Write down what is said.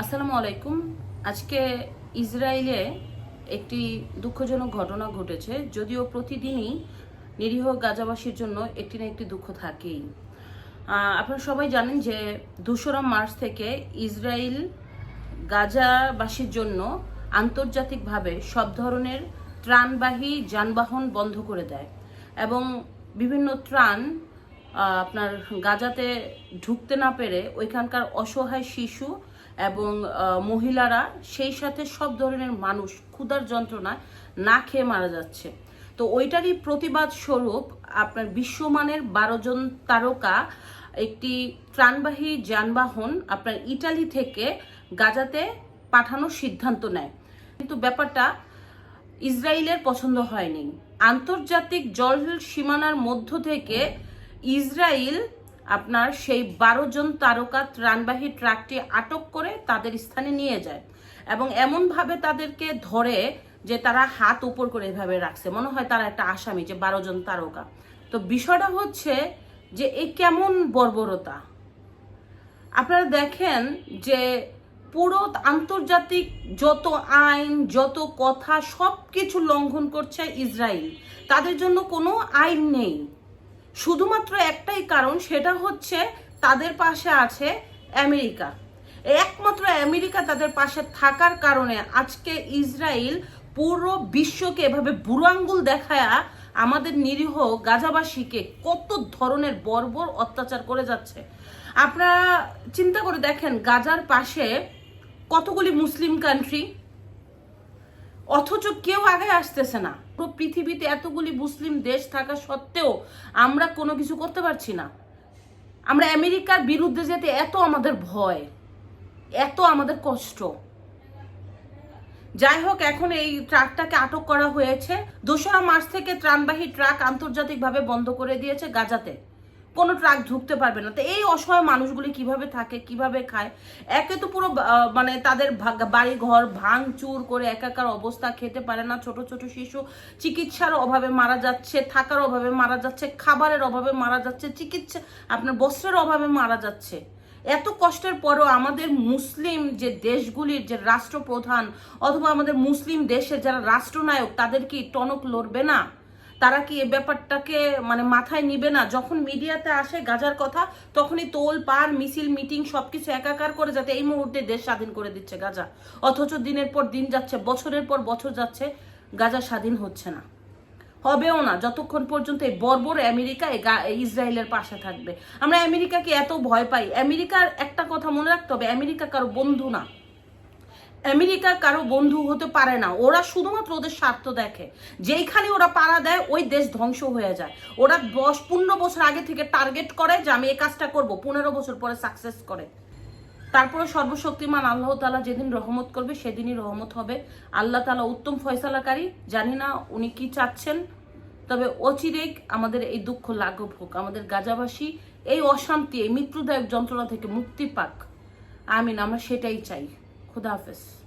আসসালামু আলাইকুম। আজকে ইসরায়েলে একটি দুঃখজনক ঘটনা ঘটেছে, যদিও প্রতিদিনই নিরীহ গাজাবাসীর জন্য একটি না একটি দুঃখ থাকেই। আপনারা সবাই জানেন যে দোসরা মার্চ থেকে ইসরায়েল গাজাবাসীর জন্য আন্তর্জাতিকভাবে সব ধরনের ত্রাণবাহী যানবাহন বন্ধ করে দেয় এবং বিভিন্ন ত্রাণ আপনার গাজাতে ঢুকতে না পেরে ওইখানকার অসহায় শিশু এবং মহিলারা সেই সাথে সব ধরনের মানুষ ক্ষুধার যন্ত্রণায় না খেয়ে মারা যাচ্ছে। তো ওইটারই প্রতিবাদ স্বরূপ আপনার বিশ্বমানের বারো জন তারকা, একটি ত্রাণবাহী যানবাহন আপনার ইটালি থেকে গাজাতে পাঠানোর সিদ্ধান্ত নেয়। কিন্তু ব্যাপারটা ইসরায়েলের পছন্দ হয়নি। আন্তর্জাতিক জল সীমানার মধ্য থেকে ইসরায়েল আপনার সেই বারো জন তারকা ত্রাণবাহী ট্রাকটি আটক করে তাদের স্থানে নিয়ে যায় এবং এমনভাবে তাদেরকে ধরে যে তারা হাত উপর করে এভাবে রাখছে। মনে হয় তারা একটা আসামি যে বারো জন তারকা। তো বিষয়টা হচ্ছে যে এ কেমন বর্বরতা। আপনারা দেখেন যে পুরো আন্তর্জাতিক যত আইন, যত কথা সব কিছু লঙ্ঘন করছে ইসরায়েল তাদের জন্য কোনো আইন নেই। শুধুমাত্র একটাই কারণ, সেটা হচ্ছে তাদের পাশে আছে আমেরিকা। একমাত্র আমেরিকা তাদের পাশে থাকার কারণে আজকে ইসরায়েল পুরো বিশ্বকে এভাবে বুড়ো আঙ্গুল দেখায়া আমাদের নিরীহ গাজাবাসীকে কত ধরনের বর্বর অত্যাচার করে যাচ্ছে। আপনারা চিন্তা করে দেখেন, গাজার পাশে কতগুলি মুসলিম কান্ট্রি অথচ কেউ আগে আসতেছে না। পুরো পৃথিবীতে এতগুলি মুসলিম দেশ থাকা সত্ত্বেও আমরা কোনো কিছু করতে পারছি না। আমরা আমেরিকার বিরুদ্ধে যেতে এত আমাদের ভয়, এত আমাদের কষ্ট। যাই হোক, এখন এই ট্রাকটাকে আটক করা হয়েছে। দোসরা মার্চ থেকে ত্রাণবাহী ট্রাক আন্তর্জাতিকভাবে বন্ধ করে দিয়েছে গাজাতে। কোনো ট্রাক ঢুকতে পারবে না। তো এই অসহায় মানুষগুলি কীভাবে থাকে, কীভাবে খায়? একে তো পুরো মানে তাদের বাড়ি ঘর ভাঙচুর করে একাকার অবস্থা খেতে পারে না। ছোট ছোট শিশু চিকিৎসার অভাবে মারা যাচ্ছে, থাকার অভাবে মারা যাচ্ছে, খাবারের অভাবে মারা যাচ্ছে, চিকিৎসা, আপনার বস্ত্রের অভাবে মারা যাচ্ছে। এত কষ্টের পরও আমাদের মুসলিম যে দেশগুলির যে রাষ্ট্রপ্রধান অথবা আমাদের মুসলিম দেশের যারা রাষ্ট্রনায়ক, তাদের কি টনক লড়বে না? তারা কি এ ব্যাপারটাকে মানে মাথায় নিবে না? যখন মিডিয়াতে আসে গাজার কথা, তখনই তোল, পার, মিছিল, মিটিং সবকিছু একাকার করে যাতে এই মুহূর্তে দেশ স্বাধীন করে দিচ্ছে গাজা। অথচ দিনের পর দিন যাচ্ছে, বছরের পর বছর যাচ্ছে, গাজা স্বাধীন হচ্ছে না। হবেও না, যতক্ষণ পর্যন্ত এই বর্বর আমেরিকা ইসরায়েলের পাশে থাকবে। আমরা আমেরিকাকে এত ভয় পাই। আমেরিকার একটা কথা মনে রাখতে হবে, আমেরিকা কারও বন্ধু না। আমেরিকা কারও বন্ধু হতে পারে না। ওরা শুধুমাত্র ওদের স্বার্থ দেখে। যেইখানে ওরা পাড়া দেয়, ওই দেশ ধ্বংস হয়ে যায়। ওরা দশ, পনেরো বছর আগে থেকে টার্গেট করে যে আমি এই কাজটা করব, পনেরো বছর পরে সাকসেস করে। তারপরে সর্বশক্তিমান আল্লাহ তালা যেদিন রহমত করবে, সেদিনই রহমত হবে। আল্লাহ তালা উত্তম ফয়সালাকারী, জানি না উনি কি চাচ্ছেন। তবে অচিরেই আমাদের এই দুঃখ লাঘব হোক। আমাদের গাজাবাসী এই অশান্তি, এই মৃত্যুদায়ক যন্ত্রণা থেকে মুক্তি পাক। আমিন, আমরা সেটাই চাই। Hudafız.